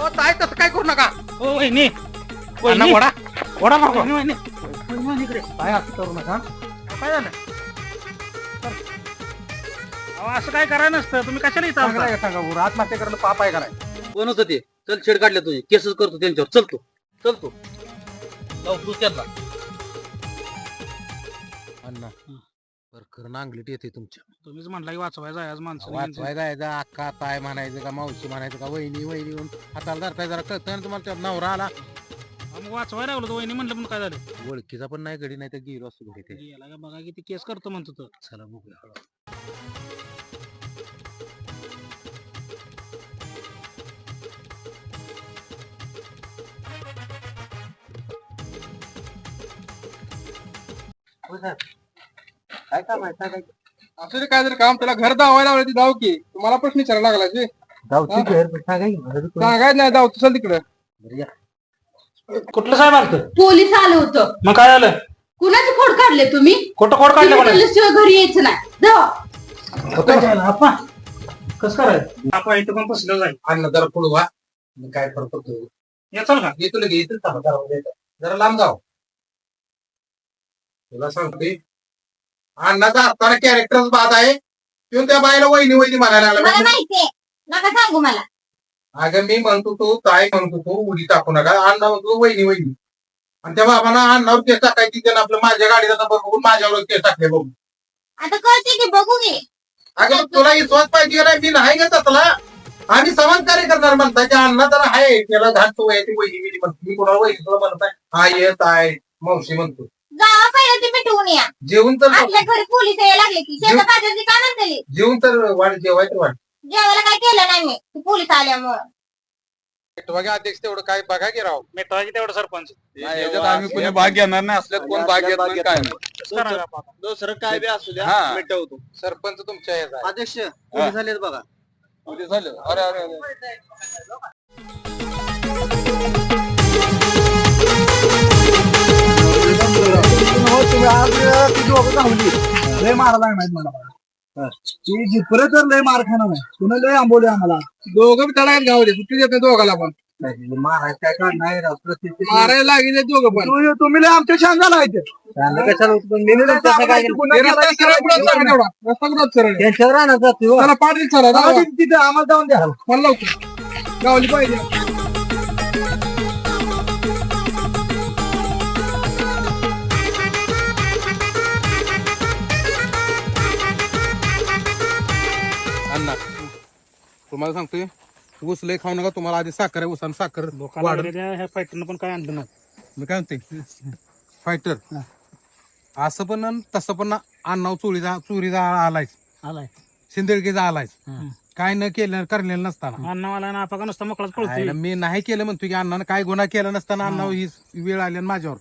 हो तसं काय करू नका. ओ वहिनी. अण्णा वहिनी. वडा. वडा मागवा वहिनी, वहिनी. वहिनी, वहिनी, इकडे. काय असं करू नका? काय झालं? अहो, असं काय करायला नसतं. तुम्ही कशाला इथं चांगलं का सांगा बरं आत्महत्या करायला पाप आहे का नाही? कोण होतं ते? चल छेड काढले तुझे. केसच करतो त्यांच्यावर. चलतो चलतो जाऊ तू त्यांना. अण्णा. बर खरं नांगलीट येते तुमच्या. तुम्हीच म्हणला की वाचवायचं आहे आज माणसं वाचवाय जायचं अक्का ताय म्हणायचं का मावशी म्हणायचं का वहिनी वहिनी म्हणून. हाताला धरताय जरा कळतं ना तुम्हाला त्या नवरा आला. मग वाचवायला लागलो वहिनी म्हणलं पण काय झालं? ओळखीचा पण नाही घडी नाही तर गेलो असतो घरी ते. याला का बघा किती केस करतो म्हणतो तो. चला बघूया. हळू. काय काम आहे? काय असं काय जर काम. त्याला घर दावायला लावलं ती दाव की तुम्हाला प्रश्न विचारायला लागला जी गावची घर सांगा की घर कोण? सांगायच नाही दाव चल तिकडं. बरं या. कुठलं साहेब आलत? पोलीस आलं होतं. मग काय झालं कुणाचे खोड काढले तुम्ही? खोटं खोट काढलं तुम्ही कोणाला? घरी यायचं नाही. जावा. कस करायचं? आपण इथं पण फसलं जाईल अन्न जरा पुढं मी काय करतो तो? येचाल का येतो लगे येतो थांबा, जरा येतो. जरा लांब जाऊ तुला सांगते अण्णाचा असताना कॅरेक्टर बाद आहे. तो त्या बाईला वहिनी वहिनी म्हणायला मला लागला माहितीये. नका सांगू मला. अगं मी म्हणतो तो ताई म्हणतो तो उडी टाकू नका. अण्णा म्हणतो वहिनी वहिनी. आणि त्या बाबांना अण्णावर केस टाकायची त्यानं आपलं माझ्या गाडीचा नंबर बघून माझ्यावर केस टाकले बघून. आता कळते की बघू घे अगं तुला विश्वास पाहिजे नाही? मी नाही का तसला आम्ही समाज कार्य करणार म्हणता की अण्णा तर आहे. त्याला घाट तो आहे ती वहिनी वहिनी म्हणतो. मी कोणाला वहिनी तुला म्हणताय? हा येत आहे. मावशी म्हणतो. जेवून तर आपल्या घरी पोलीस यायला लागले की शेतात पाजायची काय म्हणते जेवून तर वाट जेवायचं वाट. जेवायला काय केलं नाही मी? ते पोलीस आल्यामुळं. बघा अध्यक्ष तेवढं काय बघा की राव. मिटवायची तेवढं सरपंच. याच्यात आम्ही कोणी भाग घेणार नाही. असल्यात कोण भाग घेत नाही काय नाही? दुसरं काय बी असू द्या हा. मिटवतो सरपंच तुमच्या ह्याचा आहे. अध्यक्ष झालेत बघा. उद्या झालं. अरे अरे अरे. ती दोघं चांगली लय मारायला माहीत मला ती जिपरे तर लय मार खाणार नाही तुम्ही लय आंबवले आम्हाला. दोघं तडायला गावले सुट्टी देत नाही दोघाला पण. मारायचं काय काढ नाही राव, प्रत्येक- मारायला लागले दोघं पण. तुम्ही तुम्ही लय आमच्या छान झाला आहे ते. कशाला उत्पन्न मी नाही तसं काय केलं. गुन्हा हे रस्ता केला सरळ पुढं चालला तेवढा. रस्ता पुढं सरळ आहे. त्यांच्यावर राहणार जाते. हो. त्याला पाटील चला जाऊ तिथे आम्हाला जाऊन द्या. मला लवकर. गावली पाहिजे. तुम्हाला सांगतोय ऊस लय खाऊ नका तुम्हाला आधी साखर आहे ऊसान साखर लोकांना वाढ वगैरे ह्या फायटरनं पण काय आणलं नाही. मी काय म्हणते फायटर असं पण तसं पण अण्णाव चोरीचा चोरीचा आलायच. आलाय. शिंदळकीचा आलायच. काय न केलं करलेलं नसताना. अण्णावाला आणि आपा का नुसता मोकळाच आयला मी नाही केलं म्हणतो की अण्णानं काय गुन्हा केला नसताना अण्णा ही वेळ आली आणि माझ्यावर.